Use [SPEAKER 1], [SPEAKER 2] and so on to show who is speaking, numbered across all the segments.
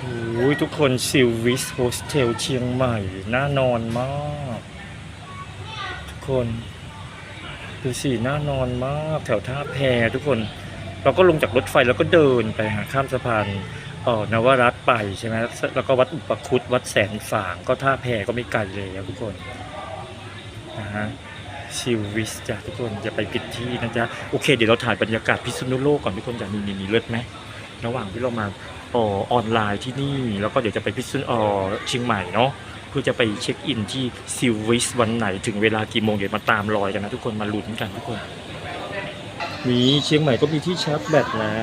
[SPEAKER 1] โอ้ยทุกคนซิลวิสโฮสเทลเชียงใหม่ น่านอนมาก ทุกคนดูสิน่านอนมาก แถวท่าแพทุกคน เราก็ลงจากรถไฟแล้วก็เดินไปหาข้ามสะพานเออนวรัตไปใช่ไหมแล้วก็วัดอุปคุตวัดแสนฝางก็ท่าแพก็ไม่ไกลเลยครับทุกคนนะฮะซิลวิสจ้ะทุกคนจะไปผิดที่นะจ๊ะโอเคเดี๋ยวเราถ่ายบรรยากาศพิษณุโลกก่อนทุกคนจะมีมีมีเลิศไหมระหว่างที่เรามา ออนไลน์ที่นี่ แล้วก็เดี๋ยวจะไปพิษณุเออเชียงใหม่เนาะเพื่อจะไปเช็คอินที่ซิลวิสวันไหนถึงเวลากี่โมงเดี๋ยวมาตามรอยกันนะทุกคนมาลุ้นกันทุกคนมีเชียงใหม่ก็มีที่ชาร์จแบตนะ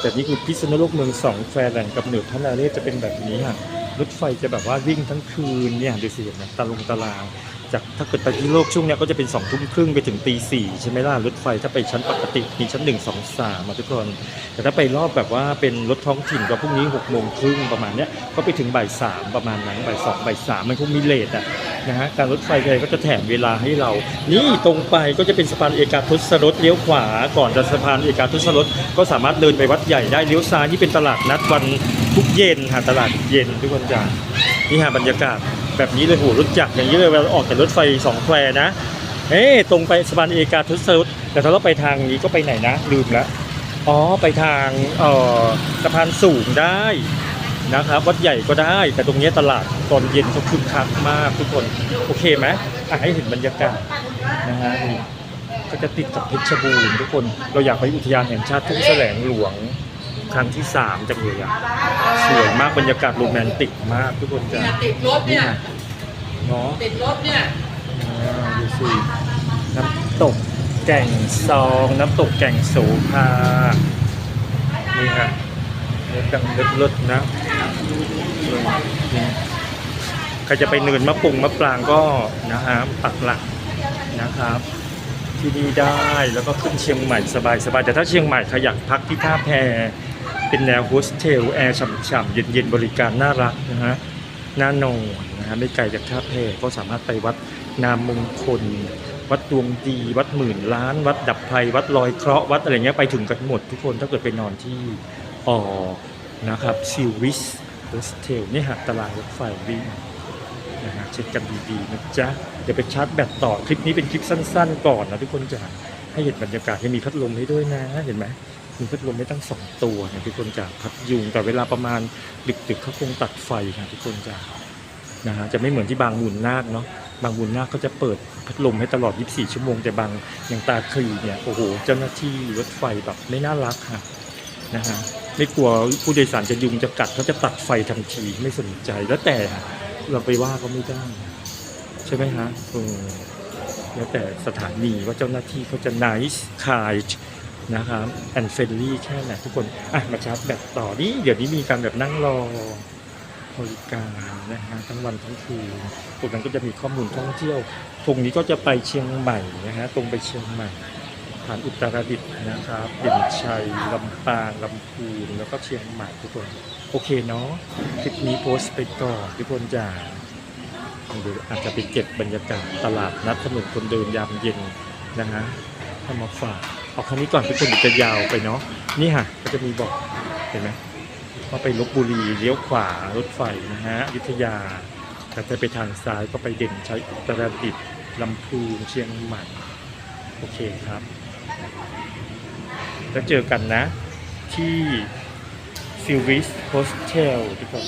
[SPEAKER 1] แต่นี่คือพิษณุโลกเมืองสองแฟร์แหล่งกำเนิดพระนาเรศจะเป็นแบบนี้ค่ะรถไฟจะแบบว่าวิ่งทั้งคืนเนี่ยดูสิเห็นไหมตาลงตาราง จากถ้าเกิดไปที่โลกช่วงเนี้ยก็จะเป็น2องทุ่มครึ่งไปถึงตีสี่ใช่ไหมล่ะรถไฟถ้าไปชั้นปกติมีชั้น1 2 3มาทุกคน แต่ถ้าไปรอบแบบว่าเป็นรถท้องถิ่นก็พรุ่งนี้6กโมงครึ่งประมาณเนี้ยก็ไปถึงบ่ายสามประมาณนั้นบ่ายสองบ่ายสามมันคงมีเลทอะนะฮะการรถไฟไทยก็จะแถมเวลาให้เรา นี่ตรงไปก็จะเป็นสะพานเอกาทศรสเลี้ยวขวา ก่อนจะสะพานเอกาทศรสก็สามารถเดินไปวัดใหญ่ได้เลี้ยวซ้ายนี่เป็นตลาดนัดวันทุกเย็นค่ะตลาดเย็นทุกคนจ้านี่ฮะบรรยากาศ แบบนี้เลยโหรถจักรอย่างนี้เลยเวลาออกจากรถไฟสองแควนะ เอ๊ตรงไปสะพานเอกาทศรสแต่ถ้าเราไปทางนี้ก็ไปไหนนะลืมละอ๋อไปทางเอ่อสะพานสูงได้นะครับวัดใหญ่ก็ได้ แต่ตรงนี้ตลาดตอนเย็นเขาคึกคักมากทุกคนโอเคไหมอะให้เห็นบรรยากาศนะฮะนี่ก็จะติดกับเพชรบูรณ์ทุกคนเราอยากไปอุทยานแห่งชาติทุ่งแสลงหลวง ครั้งที่สามจังเลยอะสวยมากบรรยากาศโรแมนติกมากทุกคนจ้ะ
[SPEAKER 2] เนี่ยติดรถเนี่ย
[SPEAKER 1] เนาะ
[SPEAKER 2] ติดรถเนี่ย
[SPEAKER 1] อ่าดูสิน้ำตกแก่งซองน้ำตกแก่งโสภานี่ฮะเนื้อดังเลิศๆนะนี่ใครจะไปเนินมะปรุงมะปรางก็นะฮะปักหลักนะครับ ที่นี่ได้แล้วก็ขึ้นเชียงใหม่สบายๆแต่ถ้าเชียงใหม่ใครอยากพักที่ท่าแพเป็นแนวโฮสเทลแอร์ฉ่ำๆเย็นๆบริการน่ารักนะฮะน่านอนนะฮะไม่ไกลจากท่าแพก็สามารถไปวัดนามมงคล วัดดวงดี วัดหมื่นล้าน วัดดับภัย วัดลอยเคราะห์วัดอะไรเงี้ยไปถึงกันหมดทุกคนถ้าเกิดไปนอนที่ออนะครับซิลวิสโฮสเทลนี่ฮะตารางรถไฟวิ่ง นะฮะเช็คกันดีๆนะจ๊ะเดี๋ยวไปชาร์จแบตต่อคลิปนี้เป็นคลิปสั้น ๆ ก่อนนะทุกคนจะให้เห็นบรรยากาศยังมีพัดลมให้ด้วยนะเห็นไหมมีพัดลมไม่ตั้งสองตัวนะทุกคนจะพัดยุงแต่เวลาประมาณดึกๆเขาคงตัดไฟค่ะทุกคนจะนะฮะจะไม่เหมือนที่บางมูลนาคเนาะบางมูลนาคเขาจะเปิดพัดลมให้ตลอด 24 ชั่วโมง แต่บางอย่างตาคลีเนี่ย โอ้โห เจ้าหน้าที่รถไฟแบบไม่น่ารักค่ะนะฮะ ไม่กลัวผู้โดยสารจะยุงจะกัดเขาจะตัดไฟทันทีไม่สนใจแล้วแต่ เราไปว่าเขาไม่ได้ ใช่ไหมฮะเออแล้วแต่สถานีว่าเจ้าหน้าที่เขาจะ nice kind นะครับแอนเฟรนลี่แค่ไหนทุกคน อะ มาชาร์จแบตต่อนี่เดี๋ยวนี้มีการแบบนั่งรอบริการนะฮะทั้งวันทั้งคืนตรงนั้นก็จะมีข้อมูลท่องเที่ยวตรงนี้ก็จะไปเชียงใหม่นะฮะตรงไปเชียงใหม่ ผ่านอุตรดิตถ์นะครับเด่นชัยลำปางลำพูนแล้วก็เชียงใหม่ทุกคน โอเคเนาะคลิปนี้โพสต์ไปก่อนทุกคนจ้าเดี๋ยวอาจจะไปเก็บบรรยากาศตลาดนัดถนนคนเดินยามเย็นนะฮะถ้ามาฝากเอาครั้นี้ก่อนทุกคนจะยาวไปเนาะนี่ฮะก็จะมีบอกเห็นไหมก็ไปลบบุรีเลี้ยวขวารถไฟนะฮะยุธยาแต่ถ้าไปทางซ้ายก็ไปเด่นชัยอุตรดิตถ์ลำพูนเชียงใหม่โอเคครับ แล้วเจอกันนะที่ซิลวิสโฮสเทลทุกคน